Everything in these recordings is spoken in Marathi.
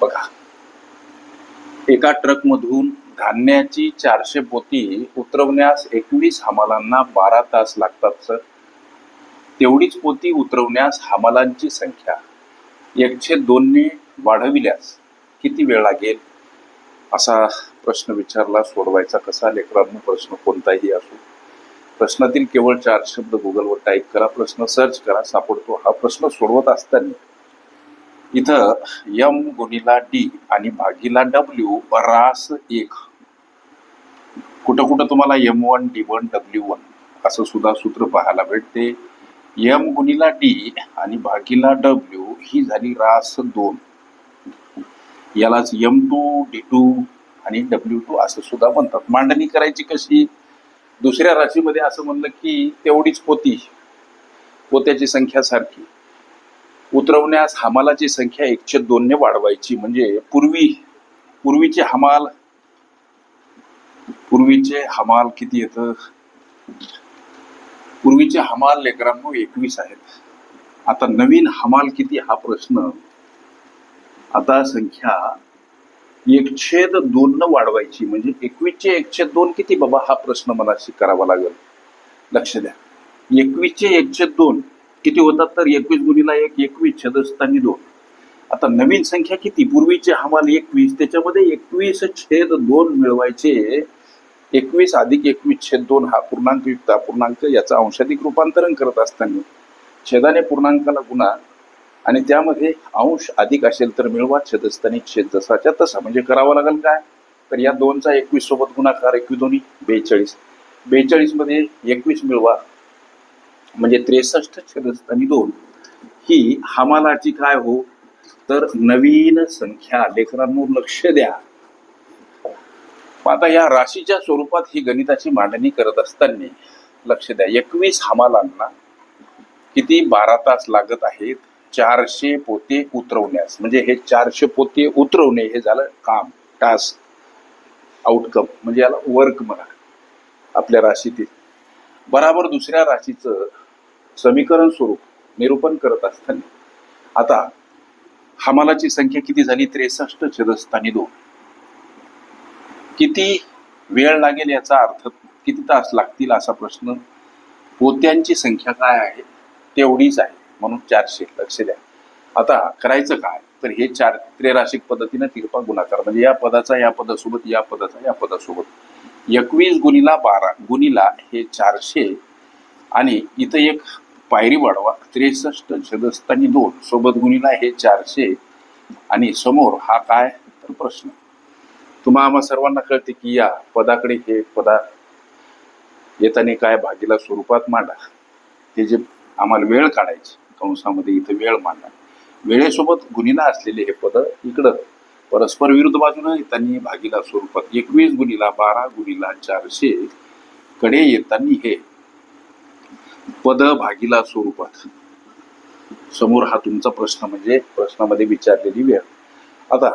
बघा. एका ट्रकमधून धान्याची चारशे पोती उतरवण्यास एकवीस हमालांना बारा तास लागतात सर. तेवढीच पोती उतरवण्यास हमालांची संख्या एकशे दोनने वाढविल्यास किती वेळ लागेल? असा प्रश्न विचारला सोडवायचा कसा? लेकरांनो प्रश्न कोणताही असो. प्रश्नातील केवळ चार शब्द गुगलवर टाईप करा प्रश्न सर्च करा सापडतो. हा प्रश्न सोडवत असताना इथं यम गुणिला डी आणि भागीला डब्ल्यू रास एक. कुठं कुठं तुम्हाला M one D one W one असं सुद्धा सूत्र पाहायला भेटते. यम गुणिला डी आणि भागीला डब्ल्यू ही झाली रास दोन. यालाच यम टू डी टू आणि डब्ल्यू टू असं सुद्धा म्हणतात. मांडणी करायची कशी? दुसऱ्या राशीमध्ये असं म्हणलं की तेवढीच पोती. पोत्याची संख्या सारखी. उतरवण्यास हमालाची संख्या एकशे दोनने वाढवायची. म्हणजे पूर्वी पूर्वीचे हमाल पूर्वीचे हमाल किती येत? पूर्वीचे हमाल लेकरांनो एकवीस आहेत. आता नवीन हमाल किती? हा प्रश्न आता संख्या एकशेद दोन न वाढवायची. म्हणजे एकवीसचे एकशे दोन किती? बाबा हा प्रश्न मला करावा लागेल. लक्ष द्या. एकवीसचे एकशे दोन किती होतात तर एकवीस गुणीला एक एकवीस छेदस्थानी दोन. आता नवीन संख्या किती? पूर्वीचे हमाल एकवीस त्याच्यामध्ये एकवीस छेद दोन मिळवायचे. एकवीस अधिक एकवीस छेद दोन हा पूर्णांक युक्त पूर्णांक याचं अंशाधिक रूपांतरण करत असताना छेदाने पूर्णांकाला गुणा आणि त्यामध्ये अंश अधिक असेल तर मिळवा छेदस्थानी छेद जसाच्या तसा. म्हणजे करावं लागेल काय? तर या दोनचा एकवीस सोबत गुणाकार एकवीस दोन्ही बेचाळीस. बेचाळीसमध्ये एकवीस मिळवा म्हणजे त्रेसष्ट छेदस्थानी दोन. ही हमालाची काय हो? तर नवीन संख्या. लेखनांवर लक्ष द्या. मग आता या राशीच्या स्वरूपात ही गणिताची मांडणी करत असताना लक्ष द्या. एकवीस हमालांना किती बारा तास लागत आहेत? चारशे पोते उतरवण्यास. म्हणजे हे चारशे पोते उतरवणे हे झालं काम टास्क आउटकम म्हणजे याला वर्क म्हणा. आपल्या राशीतील. बराबर दुसऱ्या राशीचं समीकरण स्वरूप निरूपण करत असताना. आता हमालाची संख्या किती झाली? त्रेसष्ट छेदस्थानी दोन. किती वेळ लागेल याचा अर्थ किती तास लागतील असा प्रश्न पोत्यांची संख्या काय आहे? तेवढीच आहे. म्हणून चारशे लक्ष द्या. आता करायचं काय? तर हे चार त्रेराशिक पद्धतीनं तिरपा गुणाकार. म्हणजे या पदाचा या पदासोबत या पदाचा या पदासोबत. एकवीस गुणिला बारा गुणीला हे चारशे. आणि इथं एक पायरी वाढवा त्रेसष्ट छदस्थानी दोन सोबत गुणीला हे चारशे. आणि समोर हा काय? तर प्रश्न. तुम्हा आम्हा सर्वांना कळते की या पदाकडे हे पदा येताना काय भागीला स्वरूपात मांडा. ते जे आम्हाला वेळ काढायची कंसामध्ये इथं वेळ मांडा. वेळेसोबत गुणीला असलेले हे पद इकडं परस्पर विरुद्ध बाजूनं येताना भागीला स्वरूपात एकवीस गुणीला बारा गुणीला चारशे कडे येताना हे पद भागीला स्वरूपात. समोर हा तुमचा प्रश्न म्हणजे प्रश्नामध्ये विचारलेली वेळ. आता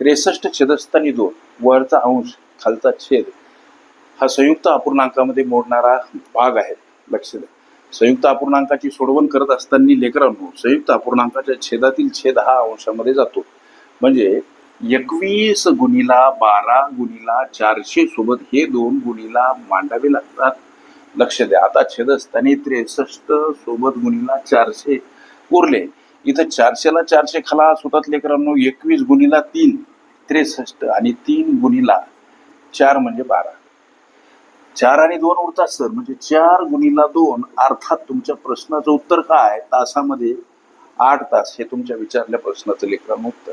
त्रेसष्ट छेदस्थानी दोन वरचा अंश खालचा छेद हा संयुक्त अपूर्णांकामध्ये मोडणारा भाग आहे. लक्ष द्या. संयुक्त अपूर्णांकाची सोडवण करत असताना लेकरांनो संयुक्त अपूर्णांकाच्या छेदातील छेद हा अंशामध्ये जातो. म्हणजे एकवीस गुणीला बारा गुणीला चारशे सोबत हे दोन गुणीला मांडावे लागतात. लक्ष द्या आता छेदस्थानी त्रेसष्ट सोबत गुणीला चारशे उरले. इथं चारशेला चारशे खाला स्वतःत लेकरांनो एकवीस गुणीला तीन त्रेसष्ट आणि तीन गुणीला चार म्हणजे बारा. चार आणि दोन उरतात सर म्हणजे चार गुणीला दोन अर्थात तुमच्या प्रश्नाचं उत्तर काय? तासामध्ये आठ तास हे तुमच्या विचारल्या प्रश्नाचं लेकरांनो उत्तर.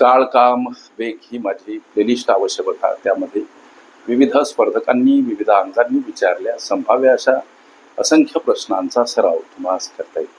काळ काम वेग ही माझी प्लेलिस्ट आवश्यक होता. त्यामध्ये विविध स्पर्धकांनी विविध अंगांनी विचारल्या संभाव्य अशा असंख्य प्रश्नांचा सराव तुम्हाला करता येईल.